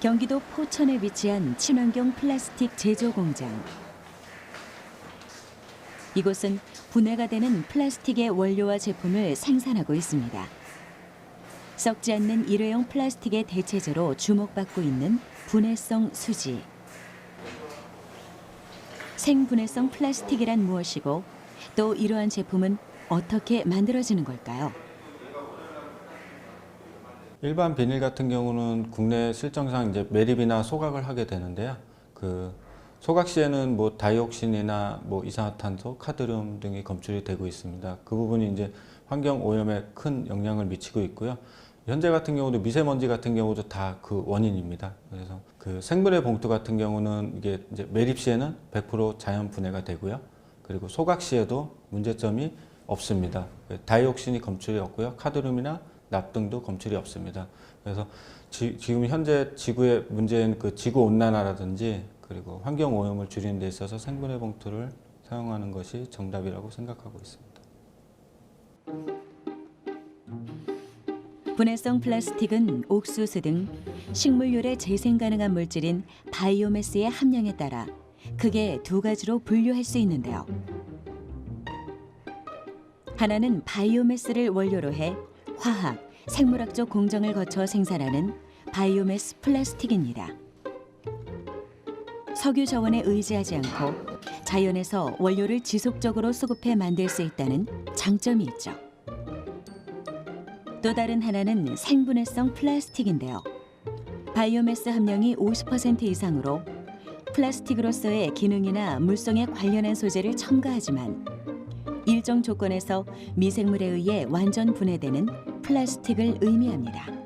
경기도 포천에 위치한 친환경 플라스틱 제조 공장. 이곳은 분해가 되는 플라스틱의 원료와 제품을 생산하고 있습니다. 썩지 않는 일회용 플라스틱의 대체제로 주목받고 있는 분해성 수지. 생분해성 플라스틱이란 무엇이고 또 이러한 제품은 어떻게 만들어지는 걸까요? 일반 비닐 같은 경우는 국내 실정상 이제 매립이나 소각을 하게 되는데요. 그 소각 시에는 뭐 다이옥신이나 뭐 이산화탄소, 카드뮴 등이 검출이 되고 있습니다. 그 부분이 이제 환경 오염에 큰 영향을 미치고 있고요. 현재 같은 경우도 미세먼지 같은 경우도 다 그 원인입니다. 그래서 그 생분해 봉투 같은 경우는 이게 이제 매립 시에는 100% 자연 분해가 되고요. 그리고 소각 시에도 문제점이 없습니다. 다이옥신이 검출이 없고요. 카드뮴이나 납 등도 검출이 없습니다. 그래서 지, 금 현재 지구의 문제인 그 지구 온난화라든지 그리고 환경 오염을 줄이는 데 있어서 생분해 봉투를 사용하는 것이 정답이라고 생각하고 있습니다. 분해성 플라스틱은 옥수수 등 식물율에 재생 가능한 물질인 바이오매스의 함량에 따라 크게 두 가지로 분류할 수 있는데요. 하나는 바이오매스를 원료로 해 화학, 생물학적 공정을 거쳐 생산하는 바이오매스 플라스틱입니다. 석유 자원에 의지하지 않고 자연에서 원료를 지속적으로 수급해 만들 수 있다는 장점이 있죠. 또 다른 하나는 생분해성 플라스틱인데요. 바이오매스 함량이 50% 이상으로 플라스틱으로서의 기능이나 물성에 관련한 소재를 첨가하지만 일정 조건에서 미생물에 의해 완전 분해되는 플라스틱을 의미합니다.